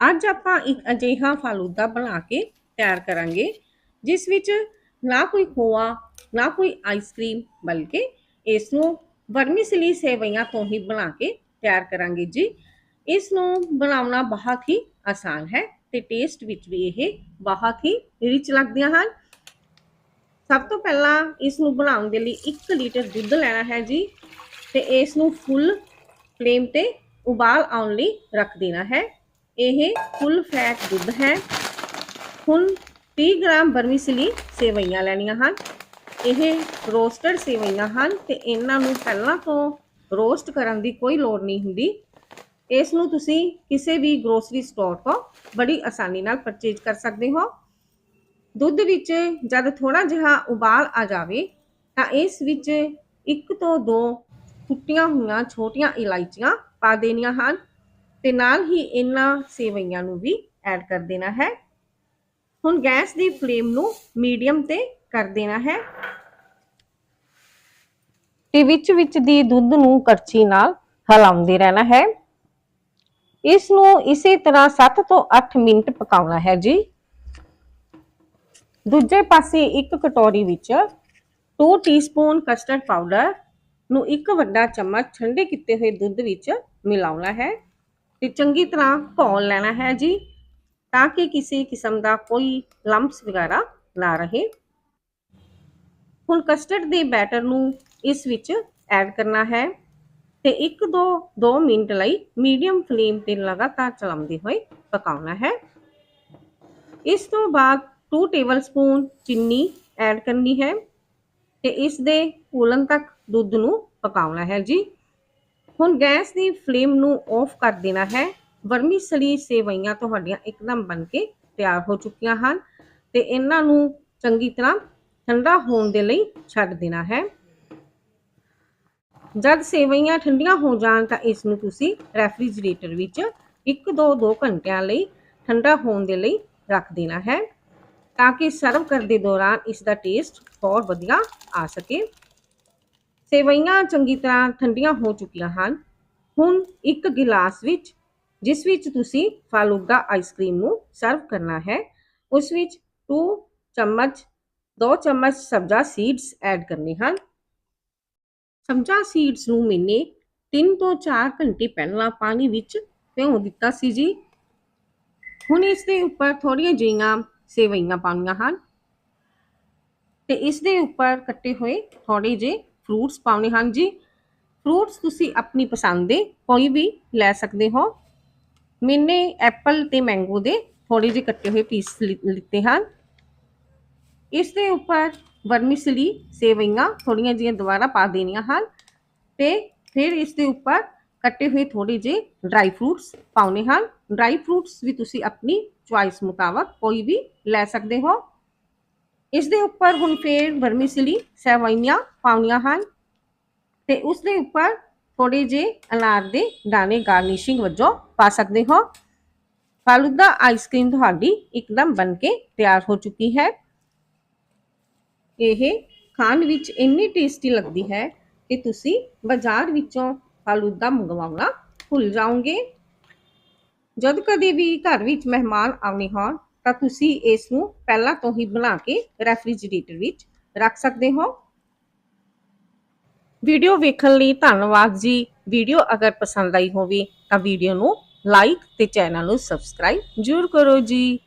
ਅੱਜ ਆਪਾਂ ਇੱਕ ਅਜਿਹਾ ਫਾਲੂਦਾ ਬਣਾ ਕੇ ਤਿਆਰ ਕਰਾਂਗੇ, ਜਿਸ ਵਿੱਚ ਨਾ ਕੋਈ ਖੋਆ, ਨਾ ਕੋਈ ਆਈਸਕ੍ਰੀਮ ਬਲਕਿ ਇਸ ਨੂੰ ਵਰਮੀਸਿਲੀ ਸੇਵਈਆਂ ਤੋਂ ਹੀ ਬਣਾ ਕੇ ਤਿਆਰ ਕਰਾਂਗੇ ਜੀ। ਇਸ ਨੂੰ ਬਣਾਉਣਾ ਬਹੁਤ ਹੀ ਆਸਾਨ ਹੈ ਤੇ ਟੇਸਟ ਵਿੱਚ ਵੀ ਇਹ ਬਹੁਤ ਹੀ ਰਿਚ ਲੱਗਦੀਆਂ ਹਨ। ਸਭ ਤੋਂ ਪਹਿਲਾਂ ਇਸ ਨੂੰ ਬਣਾਉਣ ਦੇ ਲਈ 1 ਲੀਟਰ ਦੁੱਧ ਲੈਣਾ ਹੈ ਜੀ ਤੇ ਇਸ ਨੂੰ ਫੁੱਲ ਫਲੇਮ ਤੇ ਉਬਾਲ ਆਉਣ ਲਈ ਰੱਖ ਦੇਣਾ ਹੈ। ਇਹ ਫੁੱਲ ਫੈਟ ਦੁੱਧ ਹੈ। ਹੁਣ 30 ਗ੍ਰਾਮ ਬਰਮੀਸਲੀ ਸੇਵਈਆਂ ਲੈਣੀਆਂ ਹਨ। ਇਹ ਰੋਸਟਡ ਸੇਵਈਆਂ ਹਨ ਤੇ ਇਹਨਾਂ ਨੂੰ ਪਹਿਲਾਂ ਤੋਂ ਰੋਸਟ ਕਰਨ ਦੀ ਕੋਈ ਲੋੜ ਨਹੀਂ ਹੁੰਦੀ। ਇਸ ਨੂੰ ਤੁਸੀਂ ਕਿਸੇ ਵੀ ਗਰੋਸਰੀ ਸਟੋਰ ਤੋਂ ਬੜੀ ਆਸਾਨੀ ਨਾਲ ਪਰਚੇਜ ਕਰ ਸਕਦੇ ਹੋ। ਦੁੱਧ ਵਿੱਚ ਜਦ ਥੋੜਾ ਜਿਹਾ ਉਬਾਲ ਆ ਜਾਵੇ ਤਾਂ ਇਸ ਵਿੱਚ ਇੱਕ ਤੋਂ ਦੋ ਟੁੱਟੀਆਂ ਹੋਈਆਂ ਛੋਟੀਆਂ ਇਲਾਇਚੀਆਂ ਪਾ ਦੇਣੀਆਂ ਹਨ। ਤੇ ਨਾਲ ਹੀ ਇਹਨਾਂ ਸੇਵਈਆਂ ਨੂੰ ਵੀ ਐਡ ਕਰ ਦੇਣਾ ਹੈ। ਹੁਣ ਗੈਸ ਦੀ ਫਲੇਮ ਨੂੰ ਮੀਡੀਅਮ ਤੇ ਕਰ ਦੇਣਾ ਹੈ। ਤੇ ਵਿੱਚ ਵਿੱਚ ਦੀ ਦੁੱਧ ਨੂੰ ਕੜਛੀ ਨਾਲ ਹਿਲਾਉਂਦੇ ਰਹਿਣਾ ਹੈ। ਇਸ ਨੂੰ ਇਸੇ ਤਰ੍ਹਾਂ 7 ਤੋਂ 8 ਮਿੰਟ ਪਕਾਉਣਾ ਹੈ ਜੀ। ਦੂਜੇ ਪਾਸੇ ਇੱਕ ਕਟੋਰੀ ਵਿੱਚ 2 ਟੀਸਪੂਨ ਕਸਟਰਡ ਪਾਊਡਰ ਨੂੰ ਇੱਕ ਵੱਡਾ ਚਮਚ ਠੰਡੇ ਕੀਤੇ ਹੋਏ ਦੁੱਧ ਵਿੱਚ ਮਿਲਾਉਣਾ ਹੈ। ਤੇ ਚੰਗੀ ਤਰ੍ਹਾਂ ਘੋਲ ਲੈਣਾ ਹੈ ਜੀ, ਤਾਂ ਕਿ ਕਿਸੇ ਕਿਸਮ ਦਾ ਕੋਈ ਲੰਪਸ ਵਗੈਰਾ ਨਾ ਰਹੇ। ਹੁਣ ਕਸਟਰਡ ਦੇ ਬੈਟਰ ਨੂੰ ਇਸ ਵਿੱਚ ਐਡ ਕਰਨਾ ਹੈ ਤੇ 1 ਤੋਂ 2 ਮਿੰਟ ਲਈ ਮੀਡੀਅਮ ਫਲੇਮ ਤੇ ਲਗਾਤਾਰ ਚਲਾਉਂਦੇ ਹੋਏ ਪਕਾਉਣਾ ਹੈ। ਇਸ ਤੋਂ ਬਾਅਦ 2 ਟੇਬਲਸਪੂਨ ਚੀਨੀ ਐਡ ਕਰਨੀ ਹੈ ਤੇ ਇਸ ਦੇ ਫੂਲਣ ਤੱਕ ਦੁੱਧ ਨੂੰ ਪਕਾਉਣਾ ਹੈ ਜੀ। ਹੁਣ ਗੈਸ ਦੀ ਫਲੇਮ ਨੂੰ ਆਫ ਕਰ ਦੇਣਾ ਹੈ। ਵਰਮੀਸਲੀ ਸੇਵਈਆਂ ਤੁਹਾਡੀਆਂ ਇੱਕਦਮ ਬਣ ਕੇ ਤਿਆਰ ਹੋ ਚੁੱਕੀਆਂ ਹਨ ਤੇ ਇਹਨਾਂ ਨੂੰ ਚੰਗੀ ਤਰ੍ਹਾਂ ਠੰਡਾ ਹੋਣ ਦੇ ਲਈ ਛੱਡ ਦੇਣਾ ਹੈ। ਜਦ ਸੇਵਈਆਂ ਠੰਡੀਆਂ ਹੋ ਜਾਣ ਤਾਂ ਇਸ ਨੂੰ ਤੁਸੀਂ ਰੈਫਰੀਜਰੇਟਰ ਵਿੱਚ 1-2 2 ਘੰਟਿਆਂ ਲਈ ਠੰਡਾ ਹੋਣ ਦੇ ਲਈ ਰੱਖ ਦੇਣਾ ਹੈ ਤਾਂ ਕਿ ਸਰਵ ਕਰਦੇ ਦੌਰਾਨ ਇਸ ਦਾ ਟੇਸਟ ਬਹੁਤ ਵਧੀਆ ਆ ਸਕੇ। ਸੇਵਈਆਂ ਚੰਗੀ ਤਰ੍ਹਾਂ ਠੰਡੀਆਂ ਹੋ ਚੁੱਕੀਆਂ ਹਨ। ਹੁਣ ਇੱਕ ਗਿਲਾਸ ਵਿੱਚ, ਜਿਸ ਵਿੱਚ ਤੁਸੀਂ ਫਾਲੂਦਾ ਆਈਸਕ੍ਰੀਮ ਨੂੰ ਸਰਵ ਕਰਨਾ ਹੈ, ਉਸ ਵਿੱਚ 2 ਚਮਚ 2 ਚਮਚ ਸਬਜ਼ਾ ਸੀਡਸ ਐਡ ਕਰਨੇ ਹਨ। ਸਬਜ਼ਾ ਸੀਡਸ ਨੂੰ ਮੈਨੇ 3 ਤੋਂ 4 ਘੰਟੇ ਪਹਿਲਾਂ ਪਾਣੀ ਵਿੱਚ ਭਿਓ ਦਿੱਤਾ ਸੀ ਜੀ। ਹੁਣ ਇਸ ਦੇ ਉੱਪਰ ਥੋੜੀਆਂ ਜਿਹੀਆਂ ਸੇਵਈਆਂ ਪਾਉਣੀਆਂ ਹਨ। ਤੇ ਇਸ ਦੇ ਉੱਪਰ ਕੱਟੇ ਹੋਏ ਥੋੜੇ ਜਿਹੇ ਫਰੂਟਸ ਪਾਉਣੇ ਹਨ ਜੀ ਫਰੂਟਸ ਤੁਸੀਂ ਆਪਣੀ ਪਸੰਦ ਦੇ ਕੋਈ ਵੀ ਲੈ ਸਕਦੇ ਹੋ। ਮੈਨੇ ਐਪਲ ਤੇ ਮੈਂਗੋ ਦੇ ਥੋੜੇ ਜਿਹੇ ਕੱਟੇ ਹੋਏ ਪੀਸ ਲਿੱਤੇ ਹਨ। ਇਸ ਦੇ ਉੱਪਰ ਵਰਮੀਸਲੀ ਸੇਵਈਆਂ ਥੋੜੀਆਂ ਜਿਹੀਆਂ ਦੁਬਾਰਾ ਪਾ ਦੇਣੀਆਂ ਹਨ ਤੇ ਫਿਰ ਇਸ ਦੇ ਉੱਪਰ ਕੱਟੇ ਹੋਏ ਥੋੜੇ ਜਿਹੇ ਡਰਾਈ ਫਰੂਟਸ ਪਾਉਣੇ ਹਨ। ਡਰਾਈ ਫਰੂਟਸ ਵੀ ਤੁਸੀਂ ਆਪਣੀ ਚੁਆਇਸ ਮੁਤਾਬਕ ਕੋਈ ਵੀ ਲੈ ਸਕਦੇ ਹੋ। ਇਸ ਦੇ ਉੱਪਰ ਹੁਣ ਫੇਰ ਵਰਮੀਸਲੀ ਸੇਵਈਆਂ ਪਾਉਣੀਆਂ ਹਨ ਤੇ ਉਸ ਦੇ ਉੱਪਰ ਥੋੜੇ ਜਿਹੇ ਅਨਾਰ ਦੇ ਦਾਣੇ ਗਾਰਨਿਸ਼ਿੰਗ ਵਜੋਂ ਪਾ ਸਕਦੇ ਹੋ। ਫਾਲੂਦਾ ਆਈਸਕ੍ਰੀਮ ਤੁਹਾਡੀ ਇੱਕਦਮ ਬਣ ਕੇ ਤਿਆਰ ਹੋ ਚੁੱਕੀ ਹੈ। ਇਹ ਖਾਣ ਵਿੱਚ ਇੰਨੀ ਟੇਸਟੀ ਲੱਗਦੀ ਹੈ ਕਿ ਤੁਸੀਂ ਬਾਜ਼ਾਰ ਵਿੱਚੋਂ ਫਾਲੂਦਾ ਮੰਗਵਾਉਣਾ ਭੁੱਲ ਜਾਓਗੇ। ਜਦ ਕਦੇ ਵੀ ਘਰ ਵਿੱਚ ਮਹਿਮਾਨ ਆਉਣੇ ਹੋਣ ਤਾਂ ਤੁਸੀਂ ਇਸ ਨੂੰ ਪਹਿਲਾਂ ਤੋਂ ਹੀ ਬਣਾ ਕੇ ਰੈਫਰੀਜਰੇਟਰ ਵਿੱਚ ਰੱਖ ਸਕਦੇ ਹੋ। ਵੀਡੀਓ ਵੇਖਣ ਲਈ ਧੰਨਵਾਦ ਜੀ। ਵੀਡੀਓ ਅਗਰ ਪਸੰਦ ਆਈ ਹੋਵੇ ਤਾਂ ਵੀਡੀਓ ਨੂੰ ਲਾਈਕ ਤੇ ਚੈਨਲ ਨੂੰ ਸਬਸਕ੍ਰਾਈਬ ਜ਼ਰੂਰ ਕਰੋ ਜੀ।